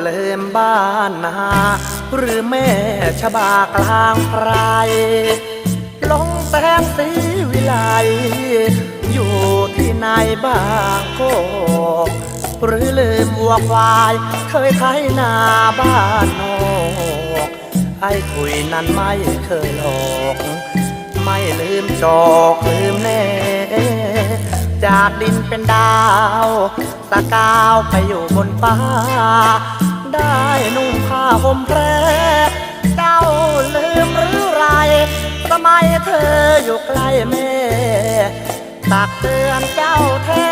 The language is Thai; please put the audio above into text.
เลิมบ้านนาหรือแม่ชบากลางไพรลงแสงสีวิไลอยู่ที่ไหนบ้างโคกหรือลืมวัวควาย เคยไถนาบ้านนอกไอ้คุยนั้นไม่เคยหลอก ไม่ลืมจอกลืมแน่ จากดินเป็นดาวสกาวไปอยู่บนฟ้า ได้นุ่งผ้าห่มแพรเจ้าลืมหรือไร สมัยเธออยู่ใกล้แม่ ตักเตือนเจ้าแท้